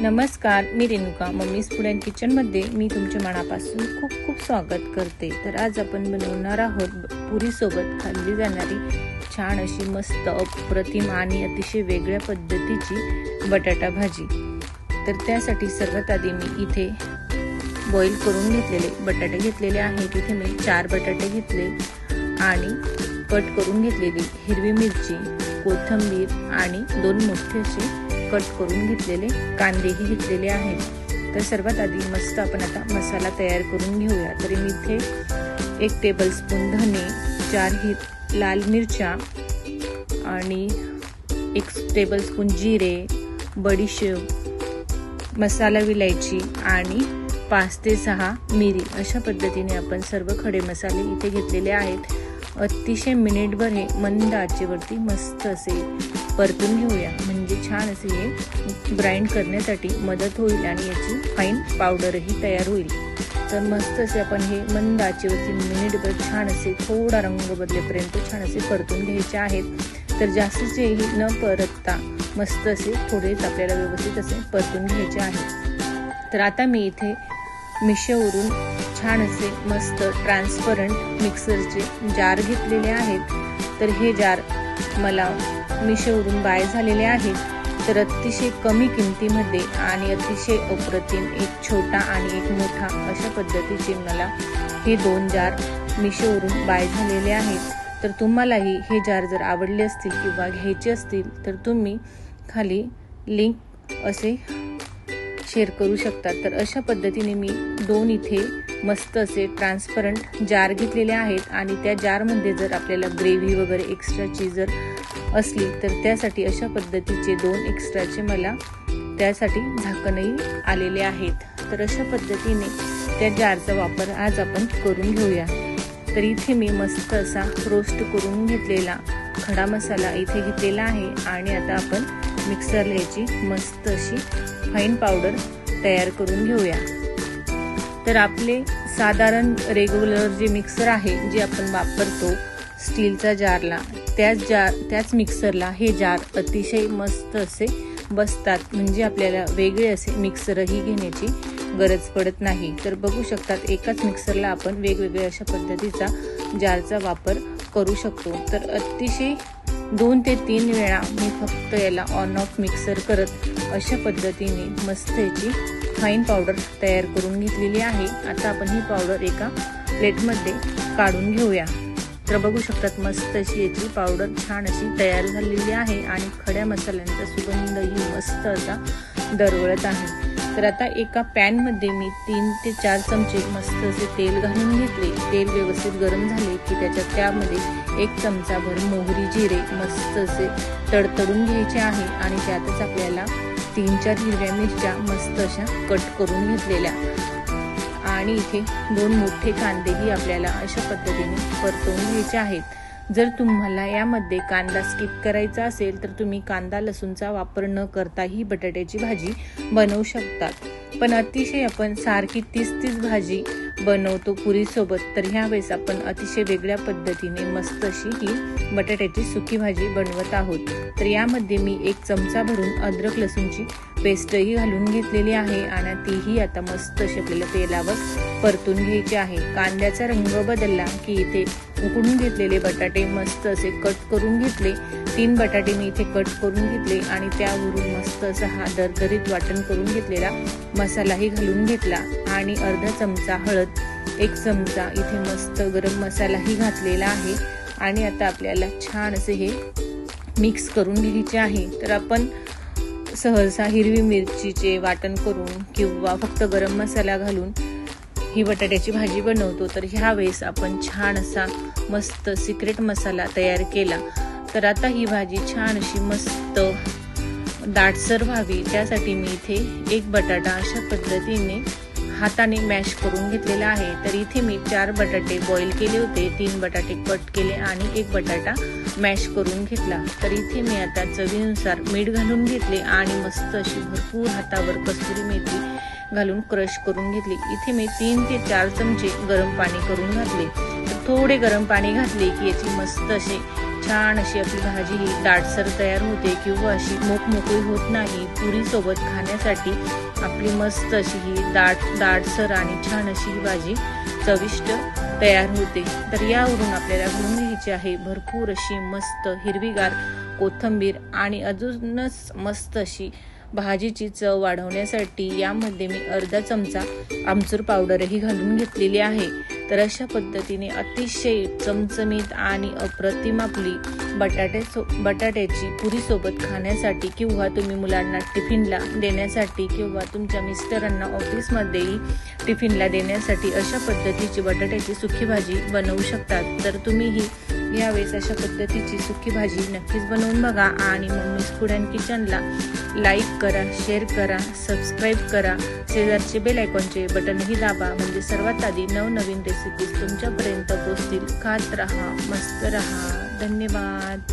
नमस्कार मी Renuka. Mummy's food and किचनमध्ये मी तुमच्या मनापासून खूप खूप स्वागत करते. तर आज आपण बनवणार आहोत पुरीसोबत खाल्ली जाणारी छान अशी मस्त अप्रतिम आणि अतिशय वेगळ्या पद्धतीची बटाटा भाजी. तर त्यासाठी सर्वात आधी मी इथे बॉईल करून घेतलेले बटाटे घेतलेले आहेत. इथे मी चार बटाटे घेतले आणि कट करून घेतलेली हिरवी मिरची कोथिंबीर आणि दोन मोठे असे कट करून घेतलेले कांदेही घेतलेले आहेत. तर सर्वात आधी मस्त आपण आता मसाला तयार करून घेऊया. तरी मी इथे एक टेबलस्पून धने चार हि लाल मिरच्या आणि एक टेबलस्पून जिरे बडीशेप मसाला विलायची आणि पाच ते सहा मिरी. अशा पद्धतीने आपण सर्व खडे मसाले इथे घेतलेले आहेत. अतिशय मिनिटभर हे मंद आचेवरती मस्त असे परतून घेऊया. म्हणजे छान असे हे ग्राइंड करण्यासाठी मदत होईल आणि याची फाईन पावडरही तयार होईल. तर मस्त असे आपण हे मंद आचेवरती मिनिटभर छान असे थोडा रंग बदलेपर्यंत छान असे परतून घ्यायचे आहेत. तर जास्तीचेही न परतता मस्त असे थोडेच आपल्याला व्यवस्थित असे परतून घ्यायचे आहेत. तर आता मी इथे मिशोवरून छान असे मस्त ट्रान्सपरंट मिक्सरचे जार घेतलेले आहेत. तर हे जार मला मिशोवरून बाय झालेले आहेत तर अतिशय कमी किमतीमध्ये आणि अतिशय अप्रतिम एक छोटा आणि एक मोठा अशा पद्धतीचे मला हे दोन जार मिशोवरून बाय झालेले आहेत. तर तुम्हालाही हे जार जर आवडले असतील किंवा घ्यायचे असतील तर तुम्ही खाली लिंक असे शेअर करू शकतात. तर अशा पद्धतीने मी दोन इथे मस्त असे ट्रान्सपरंट जार घेतलेले आहेत आणि त्या जारमध्ये जर आपल्याला ग्रेव्ही वगैरे एक्स्ट्राची जर असली तर त्यासाठी अशा पद्धतीचे दोन एक्स्ट्राचे मला त्यासाठी झाकणही आलेले आहेत. तर अशा पद्धतीने त्या जारचा वापर आज आपण करून घेऊया. तर इथे मी मस्त असा रोस्ट करून घेतलेला खडा मसाला इथे घेतलेला आहे आणि आता आपण मिक्सरला याची मस्त अशी फाईन पावडर तयार करून घेऊया. तर आपले साधारण रेग्युलर जे मिक्सर आहे जे आपण वापरतो स्टीलचा जारला. त्याच जार त्याच मिक्सरला हे जार अतिशय मस्त असे बसतात. म्हणजे आपल्याला वेगळे असे मिक्सरही घेण्याची गरज पडत नाही. तर बघू शकतात एकाच मिक्सरला आपण वेगवेगळ्या अशा पद्धतीचा जारचा वापर करू शकतो. तर अतिशय दोन ते तीन वेळा मी फक्त याला ऑन ऑफ मिक्सर करत अशा पद्धतीने मस्त याची फाईन पावडर तयार करून घेतलेली आहे. आता आपण ही पावडर एका प्लेटमध्ये काढून घेऊया. तर बघू शकतात मस्त अशी याची पावडर छान अशी तयार झालेली आहे आणि खड्या मसाल्यांचा सुगंधही मस्त असा दरवळत आहे. तर आता एका पॅनमध्ये मी तीन ते चार चमचे मस्त असे तेल घालून घेतले. तेल व्यवस्थित गरम झाले की त्याच्यात त्यामध्ये एक चमचाभर मोहरी जिरे मस्त असे तडतडून घ्यायचे आहे आणि त्यातच आपल्याला तीन चार हिरव्या मिरच्या मस्त अशा कट करून घेतलेल्या. आणि इथे दोन मोठे कांदेही आपल्याला अशा पद्धतीने परतवून घ्यायचे आहेत. जर तुम्हाला यामध्ये कांदा स्किप करायचा असेल तर तुम्ही कांदा लसूणचा वापर न करता ही बटाट्याची भाजी बनवू शकतात. पण अतिशय आपण सारखी तीस तीच भाजी बनवतो पुरीसोबत तर ह्या वेळेस आपण अतिशय वेगळ्या पद्धतीने मस्त अशी ही बटाट्याची सुकी भाजी बनवत आहोत. तर यामध्ये मी एक चमचा भरून अद्रक लसूणची पेस्टही घालून घेतलेली आहे आणि तीही आता मस्त अशी आपल्याला तेलावर परतून घ्यायची आहे. कांद्याचा रंग बदलला की इथे उकडून घेतलेले बटाटे मस्त असे कट करून घेतले तीन बटाटे मी इथे कट करून घेतले आणि त्यावरून मस्त असा हा दरदरीत वाटण करून घेतलेला. मसालाही घालून घेतला आणि अर्धा चमचा हळद एक चमचा इथे मस्त गरम मसालाही घातलेला आहे. आणि आता आपल्याला छान असे हे मिक्स करून घ्यायचे आहे. तर आपण सहसा हिरवी मिरचीचे वाटण करून किंवा फक्त गरम मसाला घालून ही बटाट्याची भाजी बनवतो. तर ह्यावेळेस आपण छान असा मस्त सिक्रेट मसाला तयार केला. तर आता ही भाजी छान अशी मस्त दाटसर व्हावी. त्यासाठी मी इथे एक बटाटा अशा पद्धतीने हाताने मॅश करून घेतलेला आहे. तर इथे मी चार बटाटे बॉईल केले होते. तीन बटाटे कट केले आणि एक बटाटा मॅश करून घेतला. तर इथे मी आता चवीनुसार मीठ घालून घेतले आणि मस्त अशी भरपूर हातावर कस्तुरी मेथी घालून क्रश करून घेतली. इथे मी तीन ते चार चमचे गरम पाणी करून घातले. तर थोडे गरम पाणी घातले की याची मस्त असे छान अशी आपली भाजी ही दाटसर तयार होते किंवा अशी मोकमोकळी होत नाही पुरीसोबत खाण्यासाठी आपली मस्त अशी ही दाट दाटसर आणि छान अशी ही भाजी चविष्ट तयार होते. तर यावरून आपल्याला घेऊन घ्यायची आहे भरपूर अशी मस्त हिरवीगार कोथंबीर आणि अजूनच मस्त अशी भाजीची चव वाढवण्यासाठी यामध्ये मी अर्धा चमचा आमचूर पावडरही घालून घेतलेली आहे. तर अशा पद्धतीने अतिशय चमचमीत आणि अप्रतिम आपली बटाटे बटाट्याची पुरीसोबत खाण्यासाठी किंवा तुम्ही मुलांना टिफिनला देण्यासाठी किंवा तुमच्या मिस्टरांना ऑफिसमध्येही टिफिनला देण्यासाठी अशा पद्धतीची बटाट्याची सुखी भाजी बनवू शकतात. तर तुम्हीही यावेळेस अशा पद्धतीची सुकी भाजी नक्कीच बनवून बघा. आणि मम्मीज फूड अँड किचनला लाईक करा शेअर करा सबस्क्राईब करा. शेजारचे बेल आयकॉनचे बटनही दाबा. म्हणजे सर्वात आधी नवनवीन रेसिपीज तुमच्यापर्यंत पोचतील खात राहा मस्त राहा. धन्यवाद.